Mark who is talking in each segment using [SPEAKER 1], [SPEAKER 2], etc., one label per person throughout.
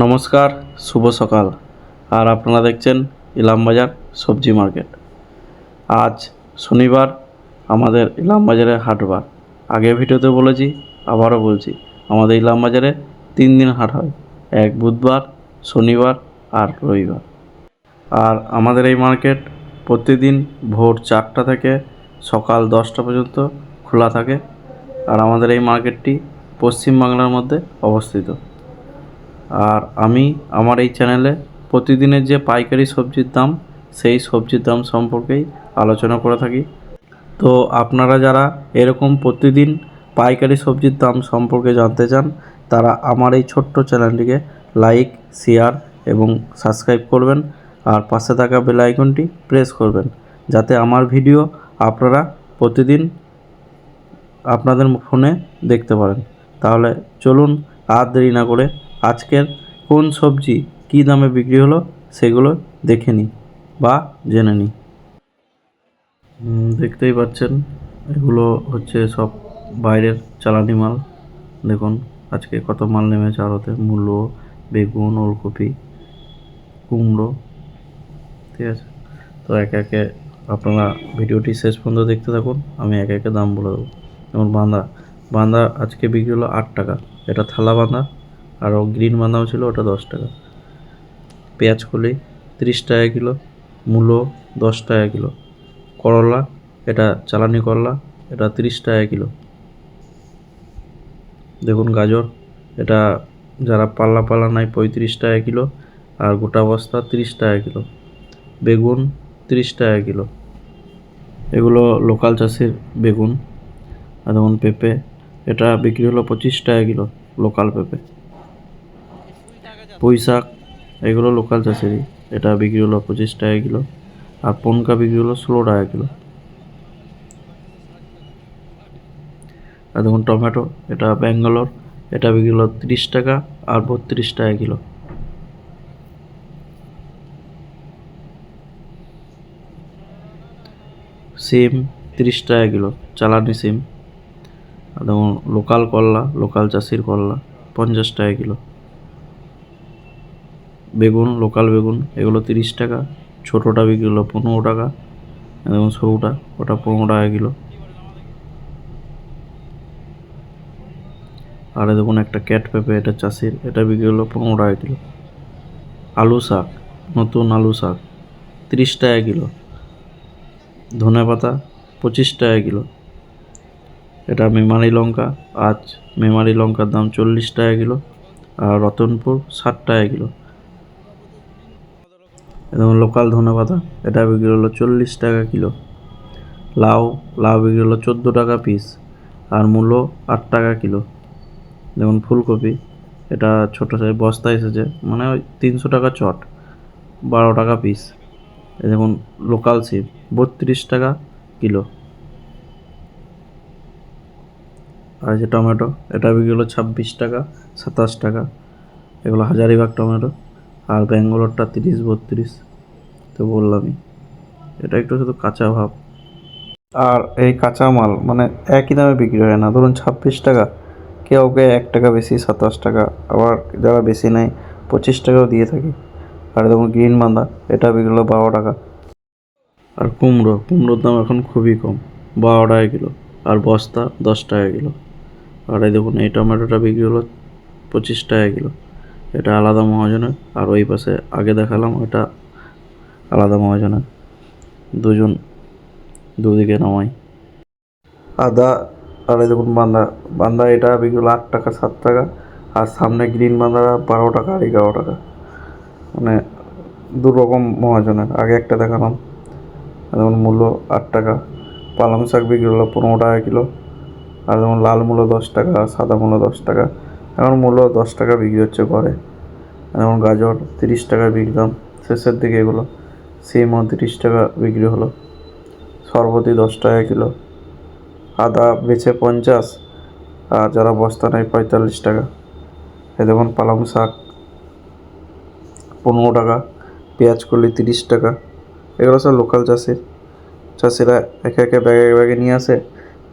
[SPEAKER 1] নমস্কার, শুভ সকাল। আর আপনারা দেখছেন ইলামবাজার সবজি মার্কেট। আজ শনিবার, আমাদের ইলামবাজারে হাটবার। আগে ভিডিওতে বলেছি, আবারও বলছি, আমাদের ইলামবাজারে তিন দিন হাট হয়। এক বুধবার, শনিবার আর রবিবার। আর আমাদের এই মার্কেট প্রতিদিন ভোর চারটা থেকে সকাল দশটা পর্যন্ত খোলা থাকে। আর আমাদের এই মার্কেটটি পশ্চিমবাংলার মধ্যে অবস্থিত। আর আমি আমার এই চ্যানেলে প্রতিদিনের যে পাইকারি সবজির দাম, সেই সবজির দাম সম্পর্কেই আলোচনা করে থাকি। তো আপনারা যারা এরকম প্রতিদিন পাইকারি সবজির দাম সম্পর্কে জানতে চান, তারা আমার এই ছোট্ট চ্যানেলটিকে লাইক, শেয়ার এবং সাবস্ক্রাইব করবেন আর পাশে থাকা বেল আইকনটি প্রেস করবেন, যাতে আমার ভিডিও আপনারা প্রতিদিন আপনাদের ফোনে দেখতে পারেন। তাহলে চলুন আর দেরি না করে আজকের কোন সবজি কী দামে বিক্রি হলো সেগুলো দেখে নিই বা জেনে নিই দেখতেই পাচ্ছেন, এগুলো হচ্ছে সব বাইরের চালানি মাল। দেখুন, আজকে কত মাল নেমেছে আড়তে। মূলো, বেগুন, ওলকপি, কুমড়ো, ঠিক আছে? তো একে একে আপনারা ভিডিওটি শেষ পর্যন্ত দেখতে থাকুন, আমি একে একে দাম বলে দেবো। যেমন বাঁধা বাঁধা আজকে বিক্রি হলো আট টাকা। এটা থালা বাঁধা আর গ্রিন বাঁধাও ছিল ওটা দশ টাকা। পেঁয়াজ কলি তিরিশ টাকা কিলো, মূলো দশ টাকা কিলো, করলা এটা চালানি করলা এটা তিরিশ টাকা কিলো। দেখুন গাজর, এটা যারা পাল্লা পাল্লা নাই পঁয়ত্রিশ টাকা কিলো আর গোটা বস্তা তিরিশ টাকা কিলো। বেগুন তিরিশ টাকা কিলো। এগুলো লোকাল চাষের বেগুন। আর যেমন পেঁপে, এটা বিক্রি হলো পঁচিশ টাকা কিলো, লোকাল পেঁপে। পুঁই শাক এগুলো লোকাল চাষেরই। এটা বিক্রি হলো পঁচিশ টাকা কিলো। আর পনকা বিক্রি হলো ষোলো টাকা কিলো। আর দেখুন টমেটো, এটা ব্যাঙ্গালোর, এটা বিক্রি হলো তিরিশ টাকা আর বত্রিশ টাকা কিলো। সিম তিরিশ টাকা কিলো, চালানি সিম। আর দেখুন লোকাল করলা লোকাল চাষির করলা, পঞ্চাশ টাকা কিলো। বেগুন, লোকাল বেগুন, এগুলো তিরিশ টাকা। ছোটোটা বিক্রি হলো পনেরো টাকা। এবং সরুটা, ওটা পনেরো টাকা কিলো। আর দেখুন একটা ক্যাট পেঁপে, এটা চাষির, এটা বিক্রি হলো পনেরো টাকা কিলো। আলু শাক, নতুন আলু শাক, তিরিশ টাকা কিলো। ধনে পাতা, পঁচিশ টাকা কিলো। এটা মেমারি লঙ্কা, আজ মেমারি লঙ্কার দাম চল্লিশ টাকা কিলো। আর রতনপুর, ষাট টাকা কিলো। এবং লোকাল ধনে পাতা এটা বিক্রি হলো চল্লিশ টাকা কিলো। লাউ লাউ বিক্রি হলো চোদ্দ টাকা পিস আর মূলো আট টাকা কিলো। যেমন ফুলকপি, এটা ছোটো সাইজ বস্তা এসেছে মানে ওই তিনশো টাকা চট, বারো টাকা পিস দেখুন লোকাল সিম বত্রিশ টাকা কিলো। আর যে টমেটো, এটা বিক্রি হলো ছাব্বিশ টাকা, সাতাশ টাকা। এগুলো হাজারিবাগ টমেটো। আর ব্যাঙ্গালোরটা তিরিশ বত্রিশ, তো বললামই। এটা একটু শুধু কাঁচা ভাব। আর এই কাঁচা মাল মানে একই দামে বিক্রি হয় না। ধরুন ছাব্বিশ টাকা, কেউ কে এক টাকা বেশি, সাতাশ টাকা, আবার যারা বেশি নেয়, পঁচিশ টাকাও দিয়ে থাকি। আর দেখুন গ্রিন বাঁধা এটা বিক্রি হলো বারো টাকা। আর কুমড়ো, কুমড়োর দাম এখন খুবই কম, বারো টাকা কিলো। আর বস্তা দশ টাকা কিলো। আর এই দেখুন, এই টমেটোটা বিক্রি হলো পঁচিশ টাকা কিলো। এটা আলাদা মহাজনের। আর ওই পাশে আগে দেখালাম ওটা আলাদা মহাজনের। দুজন দুদিকে নামাই। আদা, আর এই দেখুন বান্দা। বান্দা এটা বিক্রি হলো আট টাকা, সাত টাকা। আর সামনে গ্রিন বান্দারা বারো টাকা, আর এগারো টাকা। মানে দু রকম মহাজনের। আগে একটা দেখালাম। যেমন মূল্য আট টাকা। পালং শাক বিক্রি হলো পনেরো টাকা কিলো। আর যেমন লাল মূলো দশ টাকা, সাদা মূলো দশ টাকা। এখন মূল্য দশ টাকা বিক্রি হচ্ছে ঘরে। যেমন গাজর তিরিশ টাকা বিকলাম শেষের দিকে এগুলো সিমও তিরিশ টাকা বিক্রি হলো। সরবতি দশ টাকা কিলো। আদা বেচে পঞ্চাশ, আর যারা বস্তা নেয় পঁয়তাল্লিশ টাকা। এ দেখুন পালং শাক, পনেরো টাকা, পেঁয়াজ কলি তিরিশ টাকা। এগুলো সব লোকাল চাষির। চাষিরা একে একে ব্যাগে ব্যাগে নিয়ে আসে,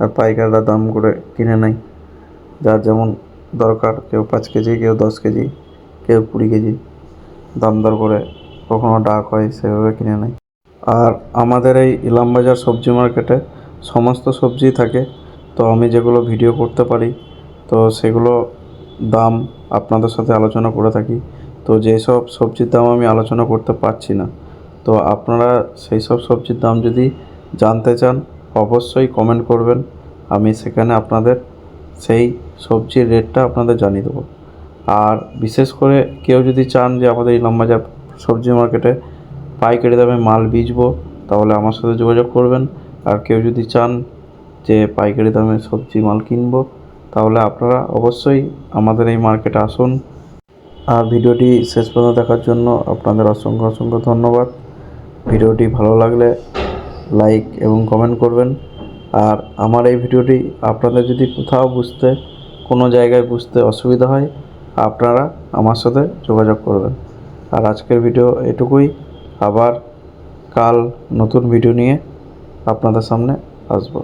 [SPEAKER 1] আর পাইকাররা দাম করে কিনে নেয়। যার যেমন দরকার, কেউ পাঁচ কেজি, কেউ দশ কেজি। কেউ কুড়ি কেজি দাম দর করে কখনো ডাক হয়, সেভাবে কিনে নেয়। আর আমাদের এই ইলামবাজার সবজি মার্কেটে সমস্ত সবজি থাকে। তো আমি যেগুলো ভিডিও করতে পারি, তো সেগুলো দাম আপনাদের সাথে আলোচনা করে থাকি। তো যেসব সবজির দাম আমি আলোচনা করতে পারছি না, তো আপনারা সেই সব সবজির দাম যদি জানতে চান, অবশ্যই কমেন্ট করবেন। আমি সেখানে আপনাদের সেই সবজির রেটটা আপনাদের জানিয়ে দেবো। আর বিশেষ করে কেউ যদি চান যে আমাদের এই লম্বাজার সবজি মার্কেটে পাইকারি দামে মাল বেচবো, তাহলে আমার সাথে যোগাযোগ করবেন। আর কেউ যদি চান যে পাইকারি দামে সবজি মাল কিনবো, তাহলে আপনারা অবশ্যই আমাদের এই মার্কেটে আসুন। আর ভিডিওটি শেষ পর্যন্ত দেখার জন্য আপনাদের অসংখ্য অসংখ্য ধন্যবাদ। ভিডিওটি ভালো লাগলে লাইক এবং কমেন্ট করবেন। আর আমার এই ভিডিওটি আপনাদের যদি কোথাও বুঝতে, কোনো জায়গায় বুঝতে অসুবিধা হয় আপনারা আমার সাথে যোগাযোগ করবেন। আর আজকের ভিডিও এটুকুই। আবার কাল নতুন ভিডিও নিয়ে আপনাদের সামনে আসব।